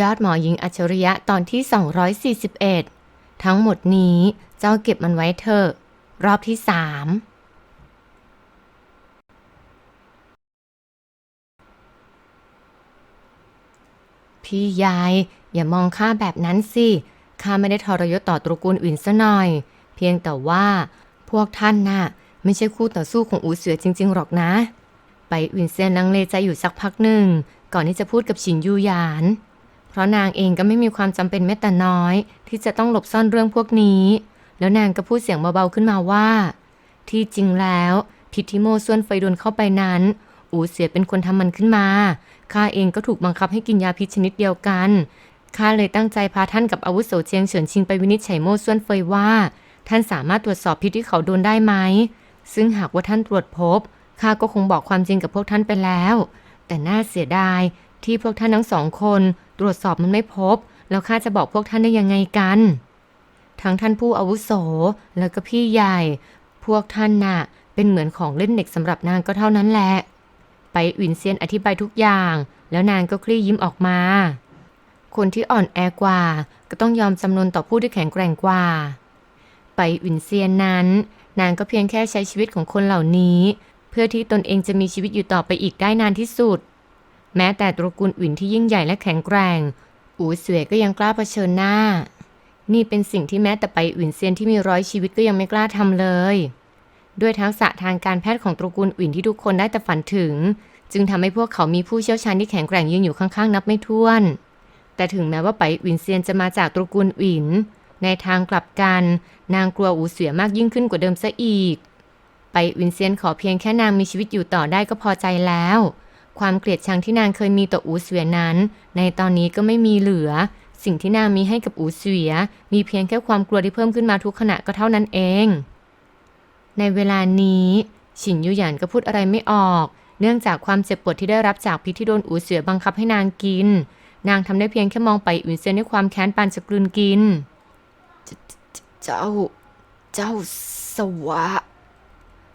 ยอดหมอหญิงอัจฉริยะตอนที่ 241 ทั้งหมดนี้เจ้าเก็บมันไว้เถอะรอบที่สามพี่ยายอย่ามองข้าแบบนั้นสิข้าไม่ได้ทรยศต่อตระกูลอื่นซะหน่อย เพียงแต่ว่าพวกท่านน่ะ ไม่ใช่คู่ต่อสู้ของอูเสือจริง ๆ หรอกนะ ไปอื่นเซียนลังเลใจอยู่สักพักหนึ่ง ก่อนที่จะพูดกับฉินยูหยาน ราะนางเองก็ไม่มีความจำเป็นแม้แต่น้อย ที่จะต้องหลบซ่อนเรื่องพวกนี้ แล้วนางก็พูดเสียงเบาๆขึ้นมาว่า ที่จริงแล้วพิธิโมส่วนไฟโดนเข้าไปนั้น อูเสียเป็นคนทำมันขึ้นมาข้าเองก็ถูกบังคับให้กินยาพิษชนิดเดียวกันข้าเลยตั้งใจพาท่านกับอาวุโสเจียงเฉินชิงไปวินิจฉัยโมส่วนเฟยว่า ท่านสามารถตรวจสอบพิษที่เขาโดนได้ไหมซึ่งหากว่าท่านตรวจพบข้าก็คงบอกความจริงกับพวกท่านไปแล้ว แต่น่าเสียดายที่พวกท่านทั้งสองคน ตรวจสอบมันไม่พบ แล้วข้าจะบอกพวกท่านได้ยังไงกัน ทั้งท่านผู้อาวุโสแล้วก็พี่ใหญ่ พวกท่านน่ะ เป็นเหมือนของเล่นเด็กสำหรับนางก็เท่านั้นแหละ ไปอินเซียนอธิบายทุกอย่าง แล้วนางก็คลี่ยิ้มออกมา คนที่อ่อนแอกว่า ก็ต้องยอมจำนนต่อผู้ที่แข็งแกร่งกว่า ไปอินเซียนนั้น นางก็เพียงแค่ใช้ชีวิตของคนเหล่านี้ เพื่อที่ตนเองจะมีชีวิตอยู่ต่อไปอีกได้นานที่สุด แม้แต่ตระกูลอื่นที่ยิ่งใหญ่และแข็งแกร่ง อูเสวยก็ยังกล้าเผชิญหน้า นี่เป็นสิ่งที่แม้แต่ไปอื่นเซียนที่มีร้อยชีวิตก็ยังไม่กล้าทำเลย ด้วยทักษะทางการแพทย์ของตระกูลอื่นที่ทุกคนได้แต่ฝันถึง จึงทำให้พวกเขามีผู้เชี่ยวชาญที่แข็งแกร่งยืนอยู่ข้างๆ นับไม่ถ้วน แต่ถึงแม้ว่าไปอื่นเซียนจะมาจากตระกูลอื่นในทางกลับกัน นางกลัวอูเสือมากยิ่งขึ้นกว่าเดิมซะอีก ไปวินเซียนขอเพียงแค่นางมีชีวิตอยู่ต่อได้ก็พอใจแล้ว ความเกลียดชังที่นางเคยมีต่ออูเสือนั้น ในตอนนี้ก็ไม่มีเหลือ สิ่งที่นางมีให้กับอูเสือมีเพียงแค่ความกลัวที่เพิ่มขึ้นมาทุกขณะก็เท่านั้นเอง ในเวลานี้ฉินยูหยานก็พูดอะไรไม่ออก เนื่องจากความเจ็บปวดที่ได้รับจากพิษที่โดนอูเสือบังคับให้นางกิน นางทำได้เพียงแค่มองไปอูเสือด้วยความแค้นปานจะกลืนกิน เจ้า เจ้าสวะ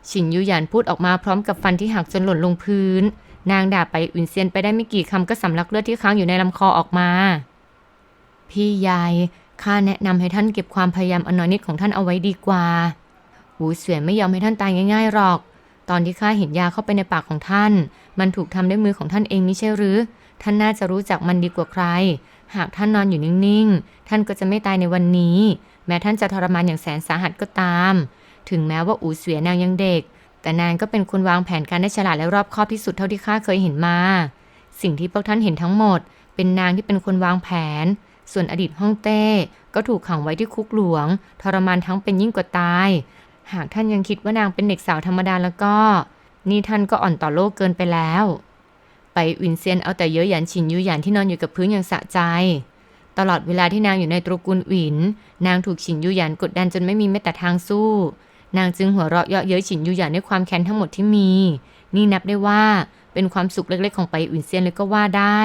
ฉินยูหยานพูดออกมาพร้อมกับฟันที่หักจนหล่นลงพื้น นางด่าไปอุ่นเซียนไปได้ไม่กี่คำก็สำลักเลือดที่ค้างอยู่ในลำคอออกมา พี่ยายข้าแนะนำให้ท่านเก็บความพยายามอนน้อยนิดของท่านเอาไว้ดีกว่าหูเสวียนไม่ยอมให้ท่านตายง่ายๆหรอก ตอนที่ข้าเห็นยาเข้าไปในปากของท่าน มันถูกทำด้วยมือของท่านเองไม่ใช่หรือ ท่านน่าจะรู้จักมันดีกว่าใคร หากท่านนอนอยู่นิ่งๆ ท่านก็จะไม่ตายในวันนี้ แม้ท่านจะทรมานอย่างแสนสาหัสก็ตาม ถึงแม้ว่าอูเสวียนางยังเด็ก แต่นางก็เป็นคนวางแผนการได้ฉลาดและรอบคอบที่สุดเท่าที่ข้าเคยเห็นมา สิ่งที่พวกท่านเห็นทั้งหมด เป็นนางที่เป็นคนวางแผน ส่วนอดีตฮ่องเต้ก็ถูกขังไว้ที่คุกหลวง ทรมานทั้งเป็นยิ่งกว่าตาย หากท่านยังคิดว่านางเป็นเด็กสาวธรรมดาแล้วก็ นี่ท่านก็อ่อนต่อโลกเกินไปแล้ว ไปวินเซียนเอาแต่เยอะหยันฉินยูหยันที่นอนอยู่กับพื้นอย่างสะใจ ตลอดเวลาที่นางอยู่ในตระกูลหวิน นางถูกฉินยูหยันกดดันจนไม่มีแม้แต่ทางสู้ นางจึงหัวเราะเยาะเย้ยฉินยูหยันด้วยความแค้นทั้งหมดที่มี นี่นับได้ว่าเป็นความสุขเล็กๆของไปวินเซียนเลยก็ว่าได้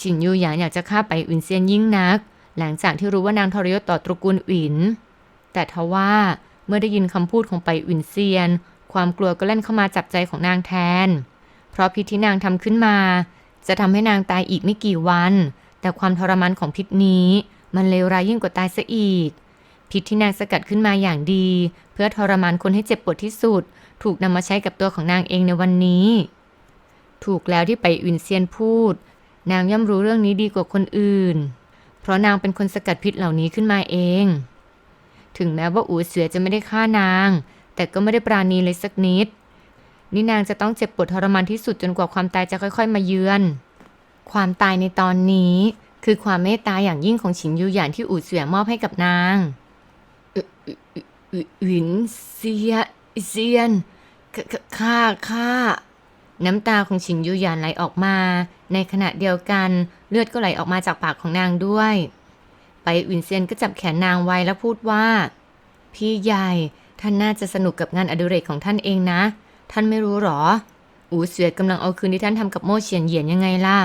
ฉินยูหยาอยากจะฆ่าไปวินเซียนยิ่งนัก หลังจากที่รู้ว่านางทรยศต่อตระกูลอินแต่ทว่าเมื่อได้ยินคำพูดของไปวินเซียน ความกลัวก็เล่นเข้ามาจับใจของนางแทน เพราะพิษที่นางทำขึ้นมา จะทำให้นางตายอีกไม่กี่วัน แต่ความทรมานของพิษนี้ มันเลวร้ายยิ่งกว่าตายซะอีก พิษที่นางสกัดขึ้นมาอย่างดี เพื่อทรมานคนให้เจ็บปวดที่สุด ถูกนำมาใช้กับตัวของนางเองในวันนี้ ถูกแล้วที่ไปวินเซียนพูด นางย่อมรู้เรื่องนี้ดีกว่าคนอื่น เพราะนางเป็นคนสกัดพิษเหล่านี้ขึ้นมาเอง ถึงแม้ว่าอูเสือจะไม่ได้ฆ่านาง แต่ก็ไม่ได้ปราณีเลยสักนิด นี่นางจะต้องเจ็บปวดทรมานที่สุดจนกว่าความตายจะค่อย ๆ มาเยือน ความตายในตอนนี้คือความเมตตาอย่างยิ่งของฉินยูหยานที่อูเสือมอบให้กับนางเอ่อเอ่อเอ่อเอ่อ หวินเซียเซียนขขข้าข้าน้ำตาของฉินยูหยานไหลออกมา ในขณะเดียวกันเลือดก็ไหลออกมาจากปากของนางด้วย ไปวินเซียนก็จับแขนนางไว้แล้วพูดว่า พี่ใหญ่ท่านน่าจะสนุกกับงานอดิเรกของท่านเองนะ ท่านไม่รู้หรอ อูเสือกำลังเอาคืนที่ท่านทำกับโม่เฉียนเหยียนยังไงล่ะ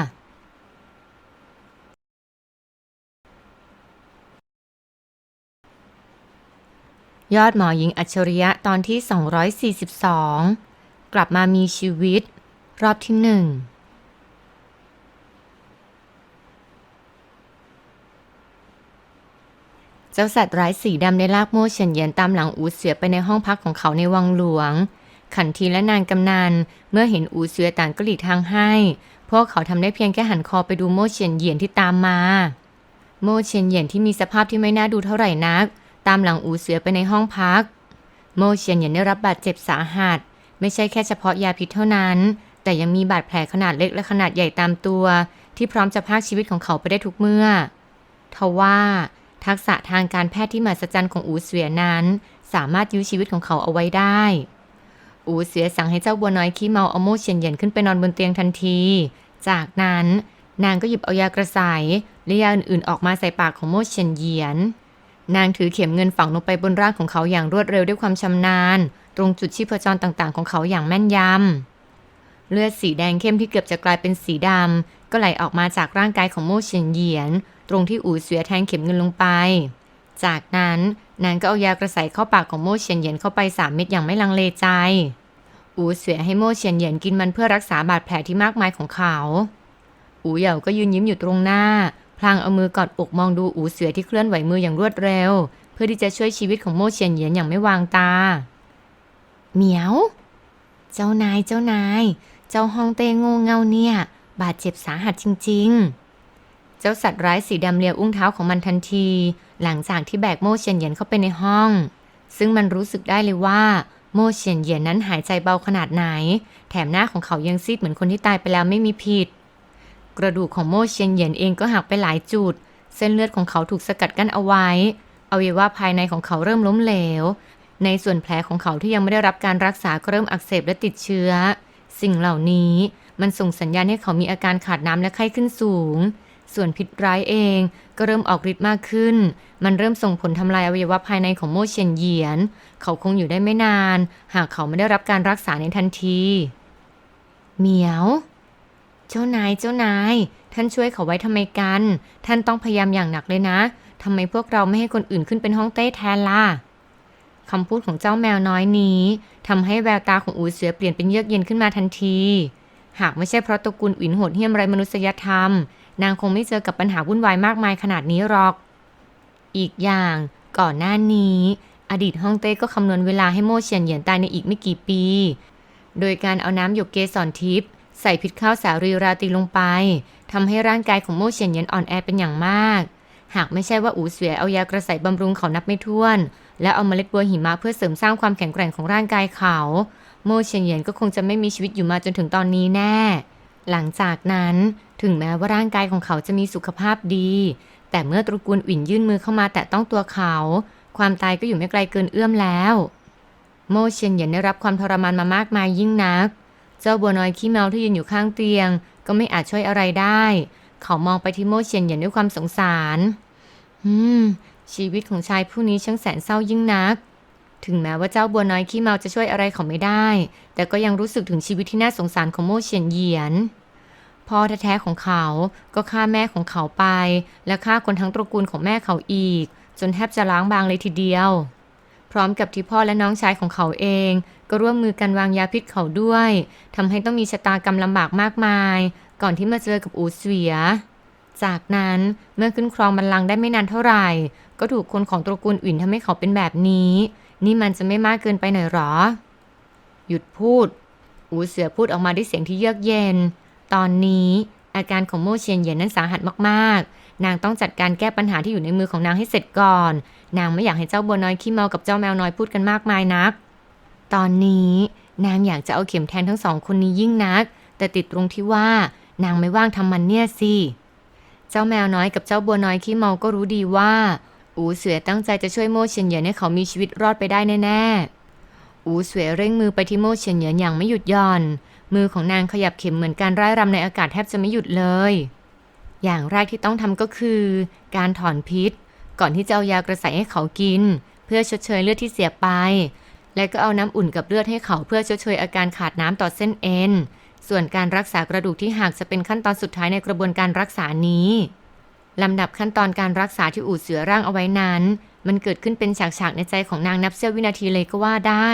ยอดหมอหญิงอัจฉริยะตอนที่ 242 กลับมามีชีวิต รอบที่หนึ่งเจ้าสัตว์ร้ายสีดำได้ลากโม่เฉียนเยียนตามหลังอูเสือไปในห้องพักของเขาในวังหลวง ขันทีและนางกำนันเมื่อเห็นอูเสือต่างก็หลีกทางให้ พวกเขาทำได้เพียงแค่หันคอไปดูโม่เฉียนเยียนที่ตามมา โม่เฉียนเยียนที่มีสภาพที่ไม่น่าดูเท่าไหร่นัก ตามหลังอูเสือไปในห้องพัก โมเฉียนเยียนได้รับบาดเจ็บสาหัส ไม่ใช่แค่เฉพาะยาพิษเท่านั้น แต่ยังมีบาดแผลขนาดเล็กและขนาดใหญ่ตามตัว ที่พร้อมจะพากชีวิตของเขาไปได้ทุกเมื่อ ทว่าทักษะทางการแพทย์ที่มหัศจรรย์ของอูเสวียนั้น สามารถยื้อชีวิตของเขาเอาไว้ได้ อูเสือสั่งให้เจ้าบัวน้อยขี้เมาเอาโมเฉียนเยียนขึ้นไปนอนบนเตียงทันที จากนั้นนางก็หยิบเอายากระสายและยาอื่นๆออกมาใส่ปากของโมเฉียนเยียน นางถือเข็มเงินฝังลงไปบนร่างของเขาอย่างรวดเร็วด้วยความชำนาญ ตรงจุดชีพจรต่างๆ ของเขาอย่างแม่นยำ เลือดสีแดงเข้มที่เกือบจะกลายเป็นสีดำ ก็ไหลออกมาจากร่างกายของโมเฉียนเหยียน ตรงที่อูเสือแทงเข็มเงินลงไป จากนั้นนางก็เอายากระใสเข้าปากของโมเฉียนเหยียนเข้าไปสามเม็ดอย่างไม่ลังเลใจ อูเสือให้โมเฉียนเหยียนกินมันเพื่อรักษาบาดแผลที่มากมายของเขา อูเหย่าก็ยืนยิ้มอยู่ตรงหน้า พลางเอามือกอดอกมองดูอูเสือที่เคลื่อนไหวมืออย่างรวดเร็ว เพื่อที่จะช่วยชีวิตของโม่เฉียนเหยียนอย่างไม่วางตา เหมียว เจ้านายเจ้านาย เจ้าฮองเต้โงูเงาเนี่ย บาดเจ็บสาหัสจริง ๆ เจ้าสัตว์ร้ายสีดำเลียอุ้งเท้าของมันทันที หลังจากที่แบกโม่เฉียนเหยียนเข้าไปในห้อง ซึ่งมันรู้สึกได้เลยว่าโม่เฉียนเหยียนนั้นหายใจเบาขนาดไหน แถมหน้าของเขายังซีดเหมือนคนที่ตายไปแล้วไม่มีผิด กระดูกของโม่เฉียนเหยียนเองก็หักไปหลายจุด เส้นเลือดของเขาถูกสกัดกั้นเอาไว้อวัยวะภายในของเขาเริ่มล้มเหลว ในส่วนแผลของเขาที่ยังไม่ได้รับการรักษาก็เริ่มอักเสบและติดเชื้อ สิ่งเหล่านี้มันส่งสัญญาณให้เขามีอาการขาดน้ำและไข้ขึ้นสูง ส่วนพิษร้ายเองก็เริ่มออกฤทธิ์มากขึ้น มันเริ่มส่งผลทำลายอวัยวะภายในของโมเฉียนเหยียน เขาคงอยู่ได้ไม่นาน หากเขาไม่ได้รับการรักษาในทันที เหมียว เจ้านายเจ้านาย ท่านช่วยเขาไว้ทำไมกัน ท่านต้องพยายามอย่างหนักเลยนะทำไมพวกเราไม่ให้คนอื่นขึ้นเป็นห้องเต้แทนล่ะคำพูดของเจ้าแมวน้อยนี้ทำให้แววตาของอูเสือเปลี่ยนเป็นเยือกเย็นขึ้นมาทันที หากไม่ใช่เพราะตระกูลอินโหดเหี้ยมไรมนุษยธรรม นางคงไม่เจอกับปัญหาวุ่นวายมากมายขนาดนี้หรอก อีกอย่างก่อนหน้านี้ อดีตฮ่องเต้ก็คำนวณเวลาให้โม่เฉียนเหยียนตายในอีกไม่กี่ปี โดยการเอาน้ำหยกเกสรทิพย์ ใส่พิษข้าวสารีราตีลงไปทำให้ร่างกายของโม่เฉียนเยียนอ่อนแอเป็นอย่างมาก หากไม่ใช่ว่าอูเสวียเอายากระใสบำรุงเขานับไม่ถ้วน และเอาเมล็ดบัวหิมะเพื่อเสริมสร้างความแข็งแกร่งของร่างกายเขา โม่เฉียนเยียนก็คงจะไม่มีชีวิตอยู่มาจนถึงตอนนี้แน่ หลังจากนั้นถึงแม้ว่าร่างกายของเขาจะมีสุขภาพดี แต่เมื่อตระกูลอิ่นยื่นมือเข้ามาแตะต้องตัวเขา ความตายก็อยู่ไม่ไกลเกินเอื้อมแล้ว โมเฉียนเยียนได้รับความทรมานมามากมายยิ่งนัก เจ้าบัวน้อยขี้เมาที่ยืนอยู่ข้างเตียง ก็ไม่อาจช่วยอะไรได้ เขามองไปที่โมเฉียนเยียนด้วยความสงสาร อืม ชีวิตของชายผู้นี้ช่างแสนเศร้ายิ่งนัก ถึงแม้ว่าเจ้าบัวน้อยขี้เมาจะช่วยอะไรเขาไม่ได้ แต่ก็ยังรู้สึกถึงชีวิตที่น่าสงสารของโมเฉียนเหยียนพ่อแท้ๆของเขาก็ฆ่าแม่ของเขาไป และฆ่าคนทั้งตระกูลของแม่เขาอีก จนแทบจะล้างบางเลยทีเดียว พร้อมกับที่พ่อและน้องชายของเขาเอง ก็ร่วมมือกันวางยาพิษเขาด้วย ทำให้ต้องมีชะตากรรมลำบากมากมาย ก่อนที่มาเจอกับอูเสวีย จากนั้นเมื่อขึ้นครองบัลลังก์ได้ไม่นานเท่าไหร่ ก็ถูกคนของตระกูลอื่นทำให้เขาเป็นแบบนี้ นี่มันจะไม่มากเกินไปหน่อยหรอ หยุดพูด อูเสือพูดออกมาด้วยเสียงที่เยือกเย็น ตอนนี้อาการของโม่เชียนเยียนนั้นสาหัสมากๆ นางต้องจัดการแก้ปัญหาที่อยู่ในมือของนางให้เสร็จก่อน นางไม่อยากให้เจ้าบัวน้อยขี้เมากับเจ้าแมวน้อยพูดกันมากมายนัก ตอนนี้นางอยากจะเอาเข็มแทนทั้งสองคนนี้ยิ่งนัก แต่ติดตรงที่ว่านางไม่ว่างทำมันเนี่ยสิ เจ้าแมวน้อยกับเจ้าบัวน้อยขี้เมาก็รู้ดีว่า อูเสือตั้งใจจะช่วยโม่เฉียนเหยียนให้เขามีชีวิตรอดไปได้แน่ๆ อูเสือเร่งมือไปที่โม่เฉียนเหยียนอย่างไม่หยุดหย่อน มือของนางขยับเข็มเหมือนการร่ายรำในอากาศแทบจะไม่หยุดเลย อย่างแรกที่ต้องทำก็คือ การถอนพิษ ก่อนที่จะเอายากระใสให้เขากิน เพื่อชดเชยเลือดที่เสียไป และก็เอาน้ำอุ่นกับเลือดให้เขาเพื่อชดเชยอาการขาดน้ำต่อเส้นเอ็น ส่วนการรักษากระดูกที่หักจะเป็นขั้นตอนสุดท้ายในกระบวนการรักษานี้ลำดับขั้นตอนการรักษาที่อู่เสือร่างเอาไว้นั้น มันเกิดขึ้นเป็นฉากๆในใจของนางนับเสี้ยววินาทีเลยก็ว่าได้